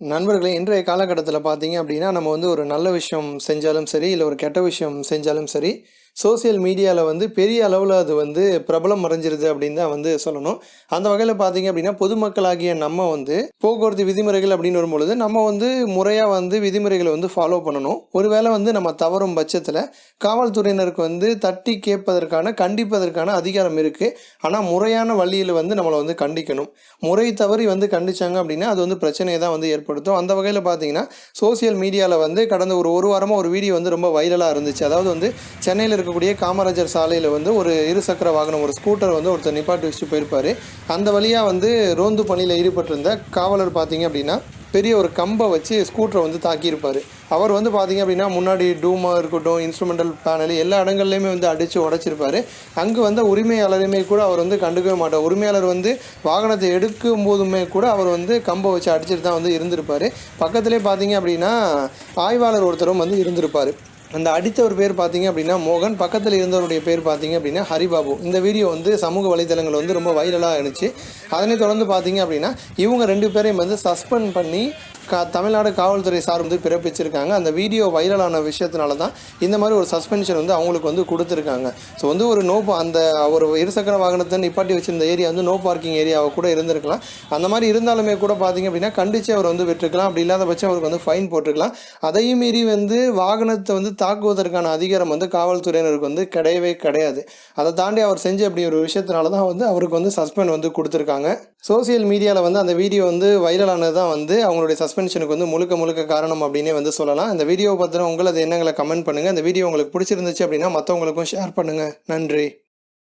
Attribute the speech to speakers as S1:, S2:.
S1: நண்பர்களே இன்றைய காலகட்டத்தில் பார்த்தீங்க அப்படின்னா நம்ம வந்து ஒரு நல்ல விஷயம் செஞ்சாலும் சரி இல்லை ஒரு கெட்ட விஷயம் செஞ்சாலும் சரி சோஷியல் மீடியாவில் வந்து பெரிய அளவில் அது வந்து பிரபலம் அடைஞ்சிருது அப்படின்னு தான் வந்து சொல்லணும். அந்த வகையில் பார்த்தீங்க அப்படின்னா பொதுமக்களாகிய நம்ம வந்து போக்குவரத்து விதிமுறைகள் அப்படின்னு வரும்பொழுது நம்ம வந்து முறையாக வந்து விதிமுறைகளை வந்து ஃபாலோ பண்ணணும். ஒருவேளை வந்து நம்ம தவறும் பட்சத்தில் காவல்துறையினருக்கு வந்து தட்டி கேட்பதற்கான கண்டிப்பதற்கான அதிகாரம் இருக்குது ஆனால் முறையான வழியில் வந்து நம்மளை வந்து கண்டிக்கணும். முறை தவறி வந்து கண்டிச்சாங்க அப்படின்னா அது வந்து பிரச்சனையை தான் வந்து ஏற்படுத்தும். அந்த வகையில் பார்த்தீங்கன்னா சோஷியல் மீடியாவில் வந்து கடந்த ஒரு ஒரு வாரமாக ஒரு வீடியோ வந்து ரொம்ப வைரலாக இருந்துச்சு. அதாவது வந்து சென்னையில் இருக்கக்கூடிய காமராஜர் சாலையில் வந்து ஒரு இருசக்கர வாகனம் ஒரு ஸ்கூட்டர் வந்து ஒருத்தர் நிப்பாட்டி வச்சுட்டு போயிருப்பார். அந்த வழியாக வந்து ரோந்து பணியில் ஈடுபட்டிருந்த காவலர் பார்த்தீங்க அப்படின்னா பெரிய ஒரு கம்பை வச்சு ஸ்கூட்டரை வந்து தாக்கியிருப்பார். அவர் வந்து பார்த்தீங்க அப்படின்னா முன்னாடி டூமாக இருக்கட்டும் இன்ஸ்ட்ருமெண்டல் பேனல் எல்லா இடங்கள்லையுமே வந்து அடித்து உடச்சிருப்பார். அங்கே வந்த உரிமையாளருமே கூட அவர் வந்து கண்டுக்கவே மாட்டார். உரிமையாளர் வந்து வாகனத்தை எடுக்கும் போதுமே கூட அவர் வந்து கம்பை வச்சு அடிச்சுட்டு தான் வந்து இருந்திருப்பார். பக்கத்துலேயே பார்த்தீங்க அப்படின்னா ஆய்வாளர் ஒருத்தரும் வந்து இருந்திருப்பார். அந்த அடித்தவர் பேர் பார்த்தீங்க அப்படின்னா மோகன். பக்கத்தில் இருந்தவருடைய பேர் பார்த்தீங்க அப்படின்னா ஹரிபாபு. இந்த வீடியோ வந்து சமூக வலைதளங்கள் வந்து ரொம்ப வைரலாக இருந்துச்சு. அதனை தொடர்ந்து பார்த்தீங்க அப்படின்னா இவங்க ரெண்டு பேரையும் வந்து சஸ்பெண்ட் பண்ணி கா தமிழ்நாடு காவல்துறை சார் வந்து பிறப்பிச்சிருக்காங்க. அந்த வீடியோ வைரலான விஷயத்தினால தான் இந்த மாதிரி ஒரு சஸ்பென்ஷன் வந்து அவங்களுக்கு வந்து கொடுத்துருக்காங்க. ஸோ வந்து ஒரு நோ அந்த ஒரு இருசக்கர வாகனத்தை நிப்பாட்டி வச்சிருந்த ஏரியா வந்து நோ பார்க்கிங் ஏரியாவை கூட இருந்திருக்கலாம். அந்த மாதிரி இருந்தாலுமே கூட பார்த்தீங்க அப்படின்னா கண்டிச்சு அவர் வந்து விட்டுருக்கலாம். அப்படி இல்லாத பட்சம் அவருக்கு வந்து ஃபைன் போட்டிருக்கலாம். அதையும் மீறி வந்து வாகனத்தை வந்து தாக்குவதற்கான அதிகாரம் வந்து காவல்துறையினருக்கு வந்து கிடையவே கிடையாது. அதை தாண்டி அவர் செஞ்ச அப்படி ஒரு விஷயத்தினால தான் வந்து அவருக்கு வந்து சஸ்பெண்ட் வந்து கொடுத்துருக்காங்க. சோசியல் மீடியாவில் வந்து அந்த வீடியோ வந்து வைரலானது தான் வந்து அவங்களுடைய சஸ்பென்ஷனுக்கு வந்து முழுக்க முழுக்க காரணம் அப்படின்னே வந்து சொல்லலாம். இந்த வீடியோ பற்றின உங்களது எண்ணங்களை கமெண்ட் பண்ணுங்கள் இந்த வீடியோ உங்களுக்கு பிடிச்சிருந்துச்சு அப்படின்னா மற்றவங்களுக்கும் ஷேர் பண்ணுங்கள் நன்றி.